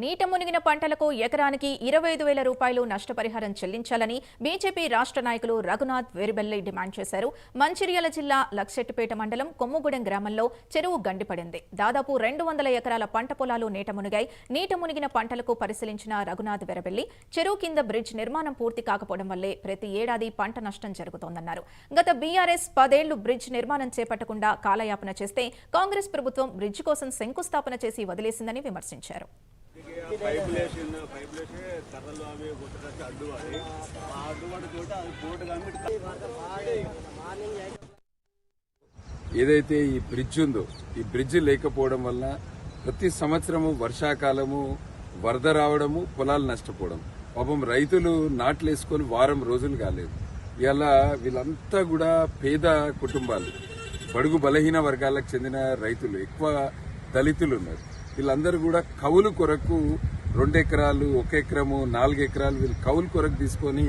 నీట మునిగిన పంటలకు ఎకరానికి ఇరవై ఐదు వేల రూపాయలు నష్టపరిహారం చెల్లించాలని బీజేపీ రాష్ట్ర నాయకులు రఘునాథ్ వెరిబెల్లి డిమాండ్ చేశారు. మంచిర్యాల జిల్లా లక్షెట్టిపేట మండలం కొమ్ముగూడెం గ్రామంలో చెరువు గండిపడింది. దాదాపు రెండు వందల ఎకరాల పంట పొలాలు నీట మునిగాయి. నీట మునిగిన పంటలకు పరిశీలించిన రఘునాథ్ వెరబెల్లి చెరువు కింద బ్రిడ్జ్ నిర్మాణం పూర్తి కాకపోవడం వల్లే ప్రతి ఏడాది పంట నష్టం జరుగుతోందన్నారు. గత బీఆర్ఎస్ పదేళ్ళు బ్రిడ్జ్ నిర్మాణం చేపట్టకుండా కాలయాపన చేస్తే కాంగ్రెస్ ప్రభుత్వం బ్రిడ్జ్ కోసం శంకుస్థాపన చేసి వదిలేసిందని విమర్శించారు. ఏదైతే ఈ బ్రిడ్జ్ ఉందో ఈ బ్రిడ్జ్ లేకపోవడం వల్ల ప్రతి సంవత్సరము వర్షాకాలము వరద రావడము పొలాలు నష్టపోవడం. పాపం రైతులు నాట్లేసుకొని వారం రోజులు కాలేదు. ఇలా వీళ్ళంతా కూడా పేద కుటుంబాలు. బడుగు బలహీన వర్గాలకు చెందిన రైతులు ఎక్కువ దళితులు ఉన్నారు. వీళ్ళందరూ కూడా కవులు కొరకు రెండు ఎకరాలు ఒక ఎకరము నాలుగు ఎకరాలు వీళ్ళు కవులు కొరకు తీసుకొని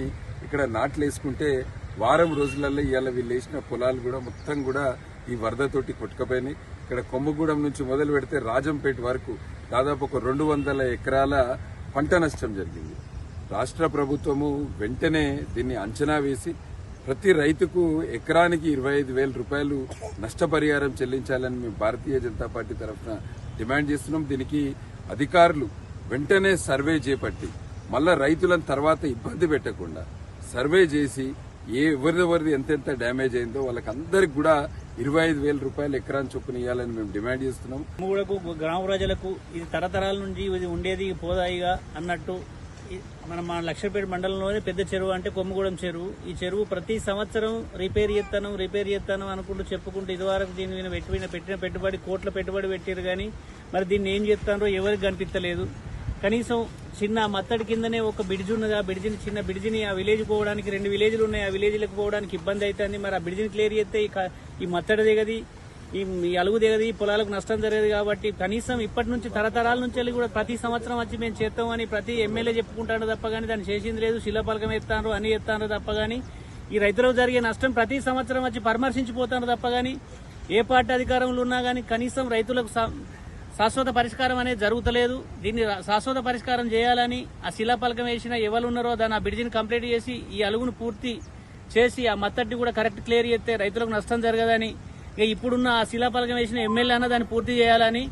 ఇక్కడ నాట్లు వేసుకుంటే వారం రోజులలో ఇవాళ వీళ్ళు వేసిన పొలాలు కూడా మొత్తం కూడా ఈ వరదతోటి కొట్టుకపోయినాయి. ఇక్కడ కొమ్మగూడెం నుంచి మొదలు పెడితే రాజంపేట వరకు దాదాపు ఒక రెండు వందల ఎకరాల పంట నష్టం జరిగింది. రాష్ట్ర ప్రభుత్వము వెంటనే దీన్ని అంచనా వేసి ప్రతి రైతుకు ఎకరానికి ఇరవై ఐదు వేల రూపాయలు నష్టపరిహారం చెల్లించాలని మేము భారతీయ జనతా పార్టీ తరఫున డిమాండ్ చేస్తున్నాం. దీనికి అధికారులు వెంటనే సర్వే చేపట్టి మళ్ళా రైతులను తర్వాత ఇబ్బంది పెట్టకుండా సర్వే చేసి ఏ ఎవరిదెవరిది ఎంతెంత డ్యామేజ్ అయిందో వాళ్ళకందరికి కూడా ఇరవై ఐదు వేల రూపాయలు ఎకరాన్ని చొప్పున ఇవ్వాలని మేము డిమాండ్ చేస్తున్నాం. మూడకు గ్రామ ప్రజలకు ఇది తరతరాల నుంచి ఇది ఉండేది పోదాయిగా అన్నట్టు మన మన లక్ష్మీపేట మండలంలోనే పెద్ద చెరువు అంటే కొమ్మగూడెం చెరువు. ఈ చెరువు ప్రతి సంవత్సరం రిపేర్ చేస్తాను రిపేర్ చేస్తాను అనుకుంటూ చెప్పుకుంటూ ఇదివరకు దీని మీద పెట్టిన పెట్టిన పెట్టుబడి కోట్ల పెట్టుబడి పెట్టారు కానీ మరి దీన్ని ఏం చేస్తారో ఎవరికి కనిపించలేదు కనీసం చిన్న మత్తడి కిందనే ఒక బ్రిడ్జ్ ఉన్నది. ఆ బ్రిడ్జిని చిన్న బిడ్జిని ఆ విలేజ్ పోవడానికి రెండు విలేజ్లు ఉన్నాయి. ఆ విలేజ్లకు పోవడానికి ఇబ్బంది అవుతుంది మరి ఆ బిడ్జిని క్లియర్ చేస్తే ఈ ఈ మత్తడి దిగది ఈ అలుగు దిగది ఈ పొలాలకు నష్టం జరిగేది కాబట్టి కనీసం ఇప్పటి నుంచి తరతరాల నుంచి వెళ్ళి కూడా ప్రతి సంవత్సరం వచ్చి మేము చేస్తామని ప్రతి ఎమ్మెల్యే చెప్పుకుంటాడు తప్ప కానీ దాన్ని చేసింది లేదు శిలాపలకం ఎత్తాను అని ఎత్తాను తప్ప కానీ ఈ రైతులకు జరిగే నష్టం ప్రతి సంవత్సరం వచ్చి పరామర్శించిపోతాను తప్ప కానీ ఏ పార్టీ అధికారంలో ఉన్నా కానీ కనీసం రైతులకు శాశ్వత పరిష్కారం అనేది జరుగుతలేదు. దీన్ని శాశ్వత పరిష్కారం చేయాలని ఆ శిలాపలకం వేసిన ఎవరు ఉన్నారో దాన్ని ఆ బ్రిడ్జిని కంప్లీట్ చేసి ఈ అలుగును పూర్తి చేసి ఆ మత్తడిని కూడా కరెక్ట్ క్లియర్ చేస్తే రైతులకు నష్టం జరగదని ఇప్పుడున్న ఆ శిలాపలకం వేసిన ఎమ్మెల్యే అన్న దాన్ని పూర్తి చేయాలని